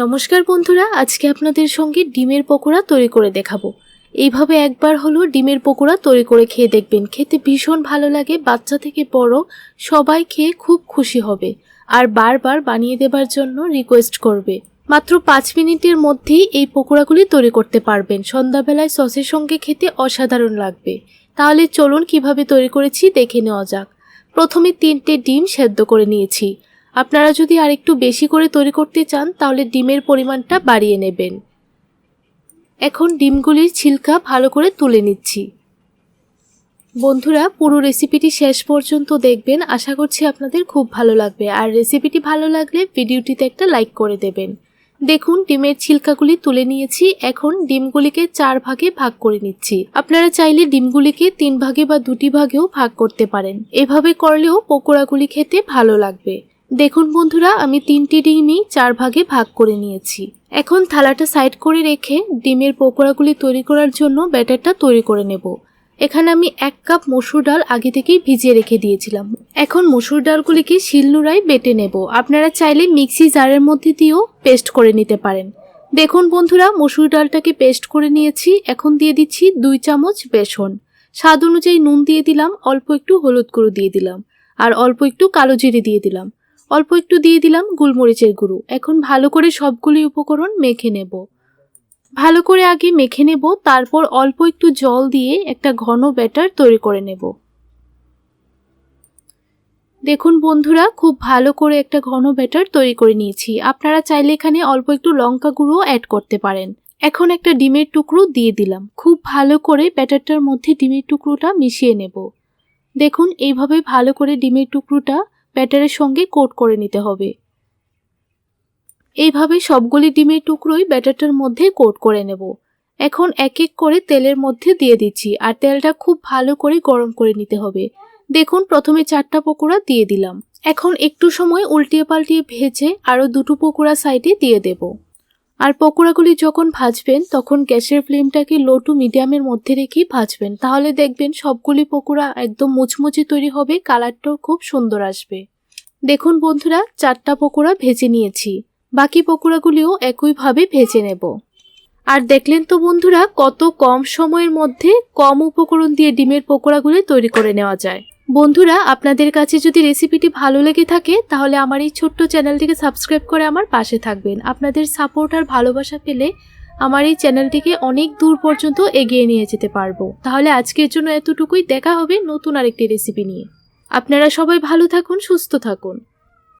নমস্কার বন্ধুরা, আজকে আপনাদের সঙ্গে ডিমের পকোড়া তৈরি করে দেখাবো। এইভাবে একবার হলো ডিমের পকোড়া তৈরি করে খেয়ে দেখবেন। খেতে ভীষণ ভালো লাগে, বাচ্চা থেকে বড় সবাই খেয়ে খুব খুশি হবে। আর বারবার বানিয়ে দেবার জন্য রিকোয়েস্ট করবে। মাত্র পাঁচ মিনিটের মধ্যেই এই পকোড়াগুলি তৈরি করতে পারবেন। সন্ধ্যাবেলায় সসের সঙ্গে খেতে অসাধারণ লাগবে। তাহলে চলুন কীভাবে তৈরি করেছি দেখে নেওয়া যাক। প্রথমে তিনটে ডিম সেদ্ধ করে নিয়েছি। আপনারা যদি আরেকটু বেশি করে তৈরি করতে চান, তাহলে ডিমের পরিমাণটা বাড়িয়ে নেবেন। এখন ডিমগুলির ছিলকা ভালো করে তুলে নিচ্ছি। বন্ধুরা, পুরো রেসিপিটি শেষ পর্যন্ত দেখবেন। আশা করছি আপনাদের খুব ভালো লাগবে। আর রেসিপিটি ভালো লাগলে ভিডিওটিতে একটা লাইক করে দেবেন। দেখুন, ডিমের ছিলকাগুলি তুলে নিয়েছি। এখন ডিমগুলিকে চার ভাগে ভাগ করে নিচ্ছি। আপনারা চাইলে ডিমগুলিকে তিন ভাগে বা দুটি ভাগেও ভাগ করতে পারেন। এভাবে করলেও পকোড়াগুলি খেতে ভালো লাগবে। দেখুন বন্ধুরা, আমি তিনটি ডিমই চার ভাগে ভাগ করে নিয়েছি। এখন থালাটা সাইড করে রেখে ডিমের পকোড়াগুলি তৈরি করার জন্য ব্যাটারটা তৈরি করে নেব। এখানে আমি এক কাপ মসুর ডাল আগে থেকেই ভিজিয়ে রেখে দিয়েছিলাম। এখন মসুর ডালগুলিকে শিলনোড়ায় বেটে নেব। আপনারা চাইলে মিক্সি জারের মধ্যে দিয়েও পেস্ট করে নিতে পারেন। দেখুন বন্ধুরা, মসুর ডালটাকে পেস্ট করে নিয়েছি। এখন দিয়ে দিচ্ছি দুই চামচ বেসন। স্বাদ অনুযায়ী নুন দিয়ে দিলাম, অল্প একটু হলুদ গুঁড়ো দিয়ে দিলাম। আর অল্প একটু কালো জিরে দিয়ে দিলাম। অল্প একটু দিয়ে দিলাম গুলমরিচের গুঁড়ো। এখন ভালো করে সবগুলি উপকরণ মেখে নেব। ভালো করে আগে মেখে নেব, তারপর অল্প একটু জল দিয়ে একটা ঘন ব্যাটার তৈরি করে নেব। দেখুন বন্ধুরা, খুব ভালো করে একটা ঘন ব্যাটার তৈরি করে নিয়েছি। আপনারা চাইলে এখানে অল্প একটু লঙ্কা গুঁড়ো অ্যাড করতে পারেন। এখন একটা ডিমের টুকরো দিয়ে দিলাম। খুব ভালো করে ব্যাটারটার মধ্যে ডিমের টুকরোটা মিশিয়ে নেব। দেখুন, এইভাবে ভালো করে ডিমের টুকরোটা ব্যাটারের সঙ্গে কোট করে নিতে হবে। এইভাবে সবগুলি ডিমের টুকরোই ব্যাটারটার মধ্যে কোট করে নেব। এখন এক এক করে তেলের মধ্যে দিয়ে দিচ্ছি আর তেলটা খুব ভালো করে গরম করে নিতে হবে। দেখুন, প্রথমে চারটা পকোড়া দিয়ে দিলাম। এখন একটু সময় উল্টিয়ে পাল্টিয়ে ভেজে আরও দুটো পকোড়া সাইডে দিয়ে দেব। আর পকোড়াগুলি যখন ভাজবেন, তখন গ্যাসের ফ্লেমটাকে লো টু মিডিয়ামের মধ্যে রেখেই ভাজবেন। তাহলে দেখবেন সবগুলি পকোড়া একদম মুচমুচে তৈরি হবে, কালারটাও খুব সুন্দর আসবে। দেখুন বন্ধুরা, চারটা পকোড়া ভেজে নিয়েছি। বাকি পকোড়াগুলিও একইভাবে ভেজে নেব। আর দেখলেন তো বন্ধুরা, কত কম সময়ের মধ্যে কম উপকরণ দিয়ে ডিমের পকোড়াগুলি তৈরি করে নেওয়া যায়। বন্ধুরা, আপনাদের কাছে যদি রেসিপিটি ভালো লেগে থাকে, তাহলে আমার এই ছোট্ট চ্যানেলটিকে সাবস্ক্রাইব করে আমার পাশে থাকবেন। আপনাদের সাপোর্ট আর ভালোবাসা পেলে আমার এই চ্যানেলটিকে অনেক দূর পর্যন্ত এগিয়ে নিয়ে যেতে পারব। তাহলে আজকের জন্য এতটুকুই। দেখা হবে নতুন আরেকটি রেসিপি নিয়ে। আপনারা সবাই ভালো থাকুন, সুস্থ থাকুন।